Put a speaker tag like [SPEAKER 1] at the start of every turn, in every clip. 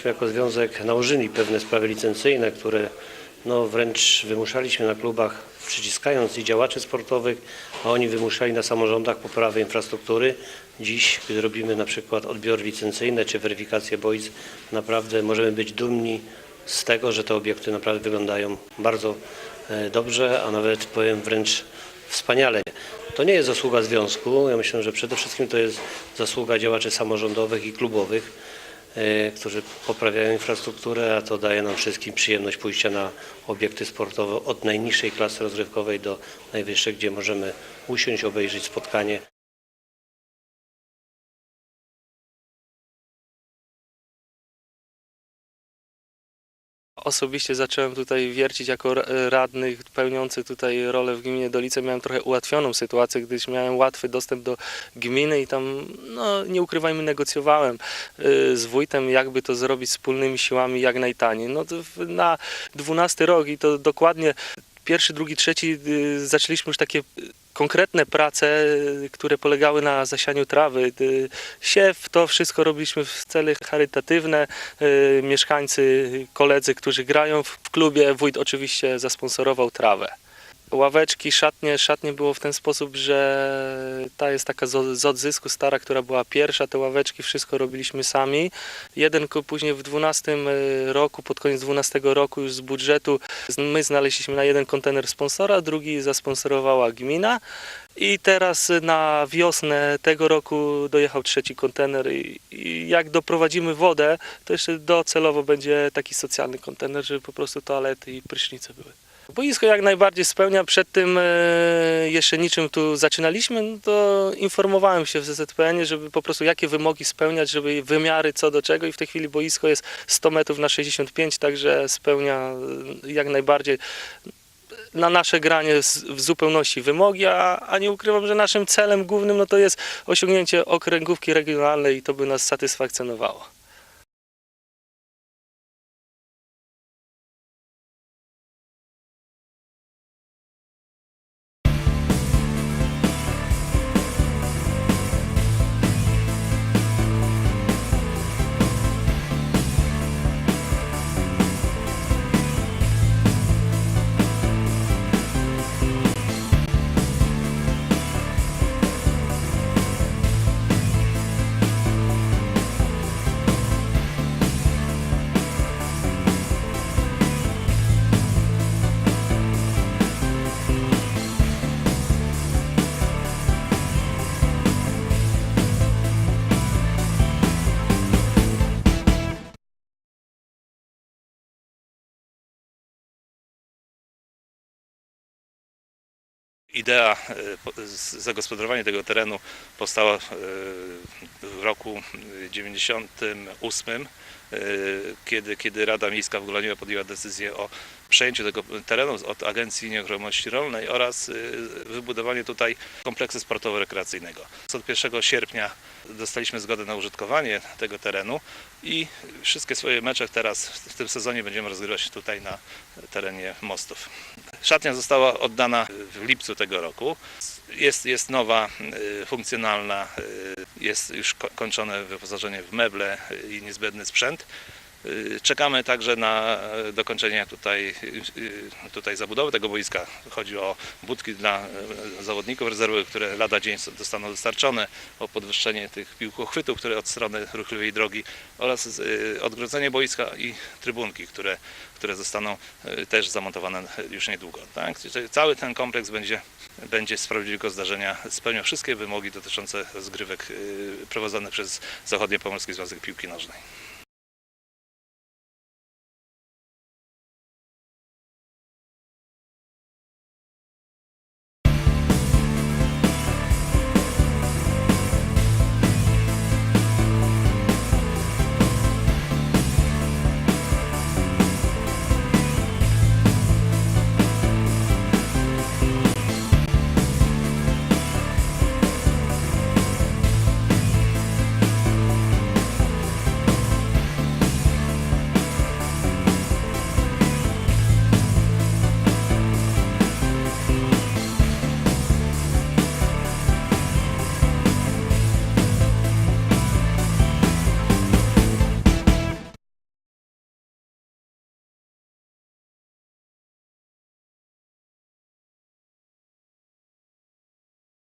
[SPEAKER 1] Myśmy jako związek nałożyli pewne sprawy licencyjne, które no, wręcz wymuszaliśmy na klubach, przyciskając i działaczy sportowych, a oni wymuszali na samorządach poprawę infrastruktury. Dziś, gdy robimy na przykład odbiory licencyjne czy weryfikację boisk, naprawdę możemy być dumni z tego, że te obiekty naprawdę wyglądają bardzo e, dobrze, a nawet powiem wręcz wspaniale. To nie jest zasługa związku, ja myślę, że przede wszystkim to jest zasługa działaczy samorządowych i klubowych, którzy poprawiają infrastrukturę, a to daje nam wszystkim przyjemność pójścia na obiekty sportowe od najniższej klasy rozrywkowej do najwyższej, gdzie możemy usiąść, obejrzeć spotkanie.
[SPEAKER 2] Osobiście zacząłem tutaj wiercić jako ra- radny pełniący tutaj rolę w gminie Dolice. Miałem trochę ułatwioną sytuację, gdyż miałem łatwy dostęp do gminy i tam, no nie ukrywajmy, negocjowałem y, z wójtem, jakby to zrobić wspólnymi siłami jak najtaniej. No na 12 rok i to dokładnie pierwszy, drugi, trzeci y, zaczęliśmy już takie konkretne prace, y, które polegały na zasianiu trawy. Y, Siew, to wszystko robiliśmy w cele charytatywne. Y, Mieszkańcy, koledzy, którzy grają w klubie, wójt oczywiście zasponsorował trawę. Ławeczki, szatnie, szatnie było w ten sposób, że ta jest taka z odzysku stara, która była pierwsza, te ławeczki, wszystko robiliśmy sami. Jeden później w 12 roku, pod koniec 12 roku już z budżetu my znaleźliśmy na jeden kontener sponsora, drugi zasponsorowała gmina i teraz na wiosnę tego roku dojechał trzeci kontener i, i jak doprowadzimy wodę, to jeszcze docelowo będzie taki socjalny kontener, żeby po prostu toalety i prysznice były. Boisko jak najbardziej spełnia. Przed tym e, jeszcze niczym tu zaczynaliśmy, no to informowałem się w ZZPN, żeby po prostu jakie wymogi spełniać, żeby wymiary co do czego i w tej chwili boisko jest 100 metrów na 65, także spełnia e, jak najbardziej na nasze granie w zupełności wymogi, a, a nie ukrywam, że naszym celem głównym no to jest osiągnięcie okręgówki regionalnej i to by nas satysfakcjonowało.
[SPEAKER 3] Idea e, zagospodarowania tego terenu powstała e, w roku 98, e, kiedy, kiedy Rada Miejska w Goleniówce podjęła decyzję o przejęciu tego terenu od Agencji Nieruchomości Rolnej oraz e, wybudowanie tutaj kompleksu sportowo-rekreacyjnego. Od 1 sierpnia dostaliśmy zgodę na użytkowanie tego terenu i wszystkie swoje mecze teraz w tym sezonie będziemy rozgrywać tutaj na terenie mostów. Szatnia została oddana w lipcu tego roku. Jest, jest nowa, y, funkcjonalna, y, jest już ko- kończone wyposażenie w meble y, i niezbędny sprzęt. Y, Czekamy także na y, dokończenie tutaj, y, tutaj zabudowy tego boiska. Chodzi o budki dla y, zawodników rezerwowych, które lada dzień zostaną dostarczone, o podwyższenie tych piłkochwytów, które od strony ruchliwej drogi oraz y, odgrodzenie boiska i trybunki, które, które zostaną y, też zamontowane już niedługo. Tak? Cały ten kompleks będzie, będzie z prawdziwego zdarzenia spełniał wszystkie wymogi dotyczące rozgrywek y, prowadzonych przez Zachodniopomorski Związek Piłki Nożnej.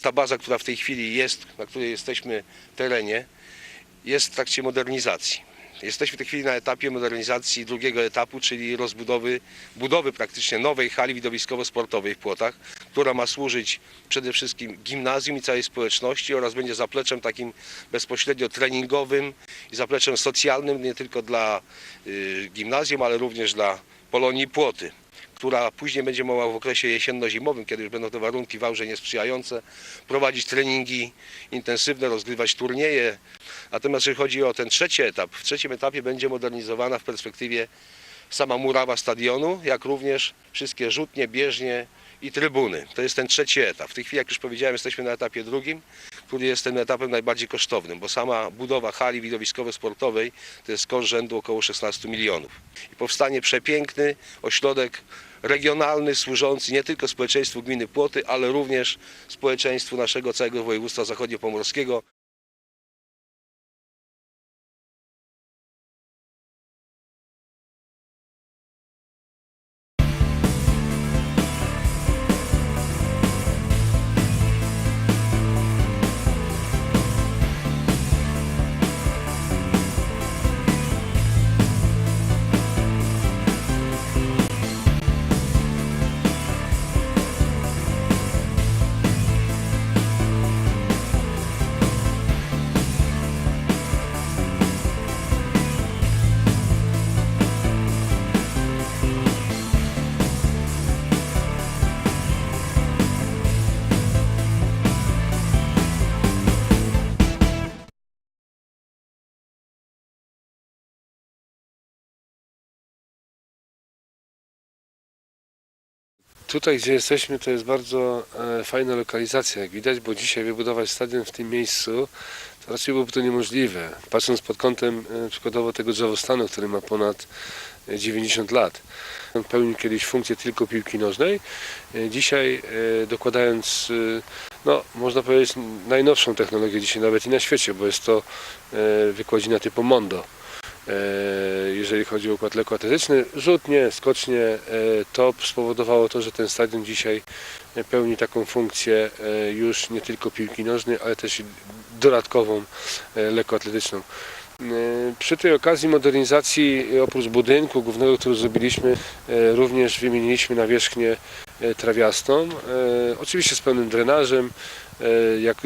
[SPEAKER 4] Ta baza, która w tej chwili jest, na której jesteśmy terenie, jest w trakcie modernizacji. Jesteśmy w tej chwili na etapie modernizacji drugiego etapu, czyli rozbudowy, budowy praktycznie nowej hali widowiskowo-sportowej w Płotach, która ma służyć przede wszystkim gimnazjum i całej społeczności oraz będzie zapleczem takim bezpośrednio treningowym i zapleczem socjalnym nie tylko dla y, gimnazjum, ale również dla Polonii Płoty która później będzie mogła w okresie jesienno-zimowym, kiedy już będą te warunki w Aurze niesprzyjające, prowadzić treningi intensywne, rozgrywać turnieje. Natomiast jeżeli chodzi o ten trzeci etap, w trzecim etapie będzie modernizowana w perspektywie sama murawa stadionu, jak również wszystkie rzutnie, bieżnie i trybuny. To jest ten trzeci etap. W tej chwili, jak już powiedziałem, jesteśmy na etapie drugim, który jest tym etapem najbardziej kosztownym, bo sama budowa hali widowiskowo-sportowej to jest koszt rzędu około 16 milionów. I powstanie przepiękny ośrodek regionalny, służący nie tylko społeczeństwu gminy Płoty, ale również społeczeństwu naszego całego województwa zachodniopomorskiego.
[SPEAKER 5] Tutaj, gdzie jesteśmy, to jest bardzo e, fajna lokalizacja, jak widać, bo dzisiaj wybudować stadion w tym miejscu, to raczej byłoby to niemożliwe. Patrząc pod kątem e, przykładowo tego drzewostanu, który ma ponad e, 90 lat. On pełnił kiedyś funkcję tylko piłki nożnej. E, Dzisiaj e, dokładając, e, no można powiedzieć, najnowszą technologię dzisiaj nawet i na świecie, bo jest to e, wykładzina typu Mondo. E, jeżeli chodzi o układ lekkoatletyczny. Rzutnie, skocznie, e, to spowodowało to, że ten stadion dzisiaj pełni taką funkcję e, już nie tylko piłki nożnej, ale też dodatkową lekkoatletyczną. Przy tej okazji modernizacji, oprócz budynku głównego, który zrobiliśmy, również wymieniliśmy nawierzchnię trawiastą, e, oczywiście z pełnym drenażem, e, jak,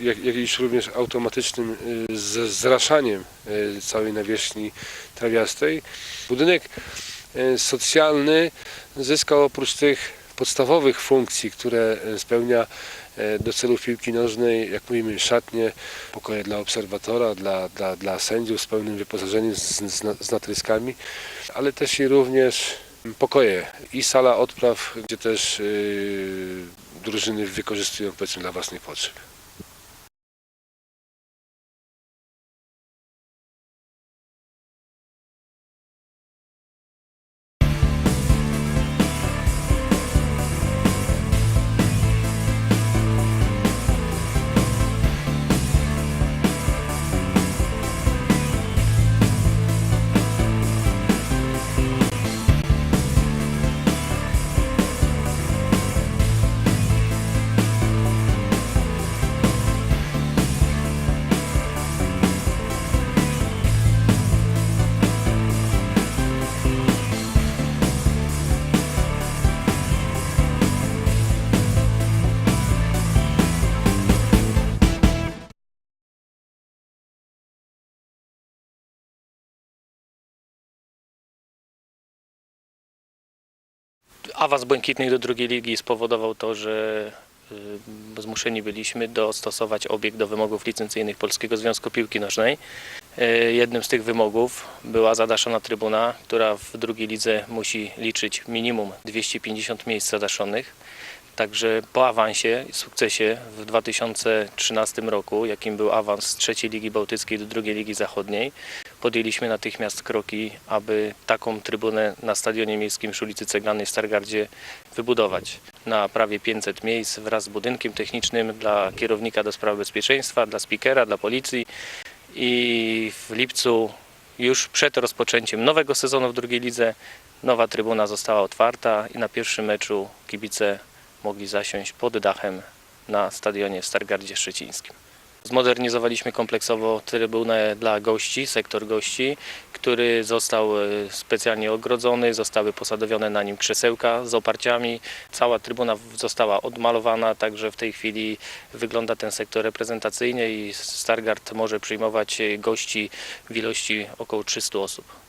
[SPEAKER 5] jak, jak również automatycznym e, zraszaniem e, całej nawierzchni trawiastej. Budynek e, socjalny zyskał oprócz tych podstawowych funkcji, które e, spełnia e, do celów piłki nożnej, jak mówimy, szatnie, pokoje dla obserwatora, dla, dla, dla sędziów z pełnym wyposażeniem, z, z natryskami, ale też i również pokoje i sala odpraw, gdzie też yy, drużyny wykorzystują powiedzmy dla własnych potrzeb.
[SPEAKER 6] Awans Błękitnych do drugiej ligi spowodował to, że y, zmuszeni byliśmy dostosować obiekt do wymogów licencyjnych Polskiego Związku Piłki Nożnej. Y, Jednym z tych wymogów była zadaszona trybuna, która w drugiej lidze musi liczyć minimum 250 miejsc zadaszonych. Także po awansie i sukcesie w 2013 roku, jakim był awans z trzeciej Ligi Bałtyckiej do drugiej Ligi Zachodniej, podjęliśmy natychmiast kroki, aby taką trybunę na Stadionie Miejskim przy ulicy Ceglanej w Stargardzie wybudować na prawie 500 miejsc wraz z budynkiem technicznym dla kierownika do spraw bezpieczeństwa, dla speakera, dla policji i w lipcu już przed rozpoczęciem nowego sezonu w drugiej lidze nowa trybuna została otwarta i na pierwszym meczu kibice mogli zasiąść pod dachem na stadionie w Stargardzie Szczecińskim. Zmodernizowaliśmy kompleksowo trybunę dla gości, sektor gości, który został e, specjalnie ogrodzony, zostały posadowione na nim krzesełka z oparciami. Cała trybuna została odmalowana, także w tej chwili wygląda ten sektor reprezentacyjnie i Stargard może przyjmować e, gości w ilości około 300 osób.